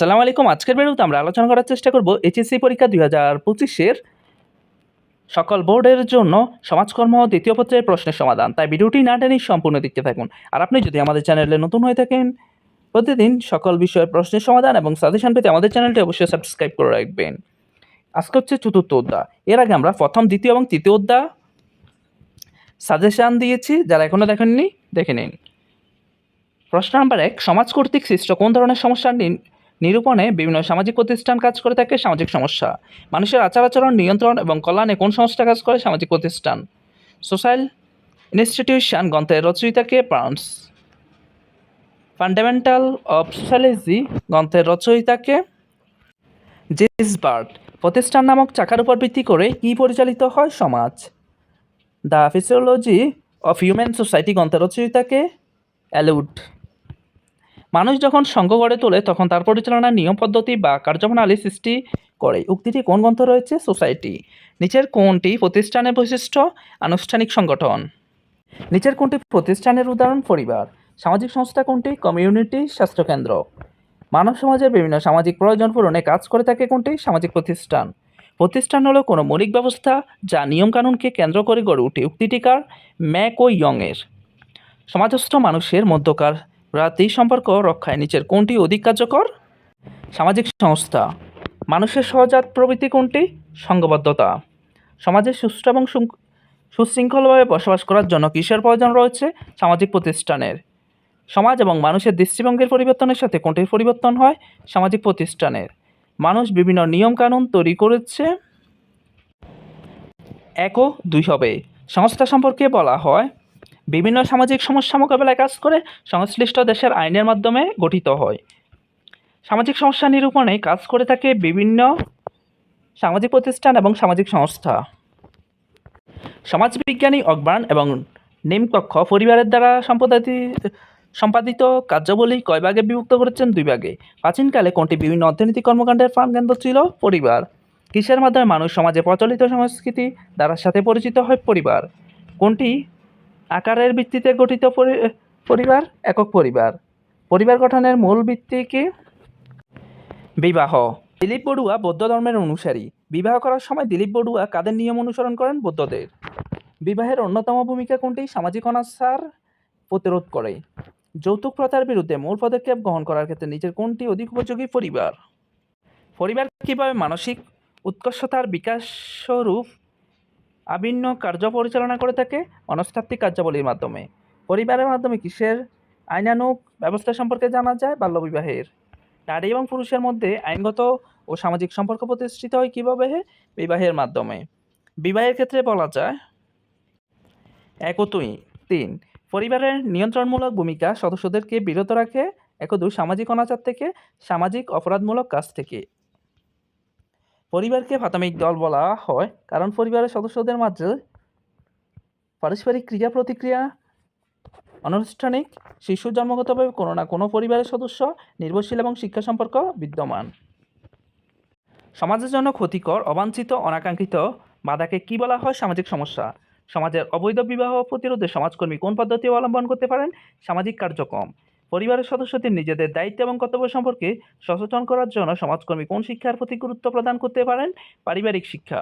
আসসালামু আলাইকুম। আজকের ভিডিওতে আমরা আলোচনা করার চেষ্টা করব এইচএসসি পরীক্ষা দুই হাজার পঁচিশের সকল বোর্ডের জন্য সমাজকর্ম দ্বিতীয় পত্রের প্রশ্নের সমাধান। তাই ভিডিওটি না টেনে সম্পূর্ণ দেখতে থাকুন। আর আপনি যদি আমাদের চ্যানেলে নতুন হয়ে থাকেন, প্রতিদিন সকল বিষয়ের প্রশ্নের সমাধান এবং সাজেশন পেতে আমাদের চ্যানেলটি অবশ্যই সাবস্ক্রাইব করে রাখবেন। আজকে হচ্ছে চতুর্থ অধ্যায়। এর আগে আমরা প্রথম, দ্বিতীয় এবং তৃতীয় অধ্যায় সাজেশান দিয়েছি। যারা এখনও দেখেননি, দেখে নিন। প্রশ্ন নাম্বার এক, সমাজ কর্তৃক সৃষ্ট কোন ধরনের সমস্যা নিরূপণে বিভিন্ন সামাজিক প্রতিষ্ঠান কাজ করে থাকে সামাজিক সমস্যা। মানুষের আচার আচরণ নিয়ন্ত্রণ এবং কল্যাণে কোন সংস্থা কাজ করে সামাজিক প্রতিষ্ঠান? সোশ্যাল ইনস্টিটিউশন গ্রন্থের রচয়িতাকে প্রান্স ফান্ডামেন্টাল অফ সোশ্যালজি গ্রন্থের রচয়িতাকে জেসবার্ট প্রতিষ্ঠান নামক চাকার উপর ভিত্তি করে কী পরিচালিত হয় সমাজ? The physiology of human society গ্রন্থের রচয়িতাকে অ্যালুড মানুষ যখন সংঘ গড়ে তোলে, তখন তার পরিচালনার নিয়ম, পদ্ধতি বা কার্যপ্রণালী সৃষ্টি করে। উক্তিটি কোন গ্রন্থ রয়েছে? সোসাইটি নিচের কোনটি প্রতিষ্ঠানের বৈশিষ্ট্য আনুষ্ঠানিক সংগঠন। নিচের কোনটি প্রতিষ্ঠানের উদাহরণ? পরিবার। সামাজিক সংস্থা কোনটি? কমিউনিটি স্বাস্থ্যকেন্দ্র। মানব সমাজের বিভিন্ন সামাজিক প্রয়োজন পূরণে কাজ করে থাকে কোনটি? সামাজিক প্রতিষ্ঠান। প্রতিষ্ঠান হলো কোনো মৌলিক ব্যবস্থা যা নিয়মকানুনকে কেন্দ্র করে গড়ে উঠে উক্তিটিকার ম্যাক ও ইয়ংয়ের সমাজস্থ মানুষের মধ্যকার রাতি সম্পর্ক রক্ষায়। নিচের কোনটি অধিক কার্যকর? সামাজিক সংস্থা। মানুষের সহজাত প্রবৃত্তি কোনটি? সংঘবদ্ধতা। সমাজে সুষ্ঠু এবং সুশৃঙ্খলভাবে বসবাস করার জন্য কিসের প্রয়োজন রয়েছে? সামাজিক প্রতিষ্ঠানের। সমাজ এবং মানুষের দৃষ্টিভঙ্গির পরিবর্তনের সাথে কোনটির পরিবর্তন হয়? সামাজিক প্রতিষ্ঠানের। মানুষ বিভিন্ন নিয়মকানুন তৈরি করেছে। এক ও দুই হবে। সংস্থা সম্পর্কে বলা হয় বিভিন্ন সামাজিক সমস্যা মোকাবেলায় কাজ করে সংশ্লিষ্ট দেশের আইনের মাধ্যমে গঠিত হয়। সামাজিক সমস্যা নিরূপণে কাজ করে থাকে বিভিন্ন সামাজিক প্রতিষ্ঠান এবং সামাজিক সংস্থা। সমাজবিজ্ঞানী অকবার্ন এবং নিমকক্ষ পরিবারের দ্বারা সম্পাদিত সম্পাদিত কার্যাবলী কয় ভাগে বিভক্ত করেছেন? দুই ভাগে। প্রাচীনকালে কোনটি বিভিন্ন অর্থনৈতিক কর্মকাণ্ডের প্রাণকেন্দ্র ছিল? পরিবার। কিসের মাধ্যমে মানুষ সমাজে প্রচলিত সংস্কৃতি দ্বারা সাথে পরিচিত হয়? পরিবার। কোনটি আকারের ভিত্তিতে গঠিত পরি- পরিবার, একক পরিবার। পরিবার গঠনের মূল ভিত্তি কি? বিবাহ। দিলীপ বড়ুয়া বৌদ্ধ ধর্মের অনুসারী। বিবাহ করার সময় দিলীপ বড়ুয়া কাদের নিয়ম অনুসরণ করেন? বৌদ্ধদের। বিবাহের অন্যতম ভূমিকা কোনটি? সামাজিক অনাচার প্রতিরোধ করে। যৌতুক প্রথার বিরুদ্ধে মূল পদক্ষেপ গ্রহণ করার ক্ষেত্রে নিজের কোনটি অধিক উপযোগী? পরিবার। পরিবার কীভাবে মানসিক উৎকর্ষতার বিকাশ স্বরূপ আভিন্ন কার্য পরিচালনা করে থাকে মনস্তাত্ত্বিক কার্যাবলীর মাধ্যমে। পরিবারের মাধ্যমে কিসের? আইনানুক ব্যবস্থা সম্পর্কে জানা যায় বাল্যবিবাহের। নারী এবং পুরুষের মধ্যে আইনগত ও সামাজিক সম্পর্ক প্রতিষ্ঠিত হয় কীভাবে? বিবাহের মাধ্যমে। বিবাহের ক্ষেত্রে বলা যায় এক দুই তিন, পরিবারের নিয়ন্ত্রণমূলক ভূমিকা সদস্যদেরকে বিরত রাখে এক দুই সামাজিক অনাচার থেকে, সামাজিক অপরাধমূলক কাজ থেকে। পরিবারকে প্রাথমিক দল বলা হয়, কারণ পরিবারের সদস্যদের মাঝে পারস্পরিক ক্রিয়া প্রতিক্রিয়া অনানুষ্ঠানিক শিশু জন্মগতভাবে কোনো না কোনো পরিবারের সদস্য, নির্ভরশীল এবং শিক্ষা সম্পর্ক বিদ্যমান। সমাজের জন্য ক্ষতিকর, অবাঞ্ছিত, অনাকাঙ্ক্ষিত বাধাকে কি বলা হয়? সামাজিক সমস্যা। সমাজের অবৈধ বিবাহ প্রতিরোধে সমাজকর্মী কোন পদ্ধতি অবলম্বন করতে পারেন? সামাজিক কার্যক্রম। পরিবারের সদস্যদের নিজেদের দায়িত্ব এবং কর্তব্য সম্পর্কে সচেতন করার জন্য সমাজকর্মী কোন শিক্ষার প্রতি গুরুত্ব প্রদান করতে পারেন? পারিবারিক শিক্ষা।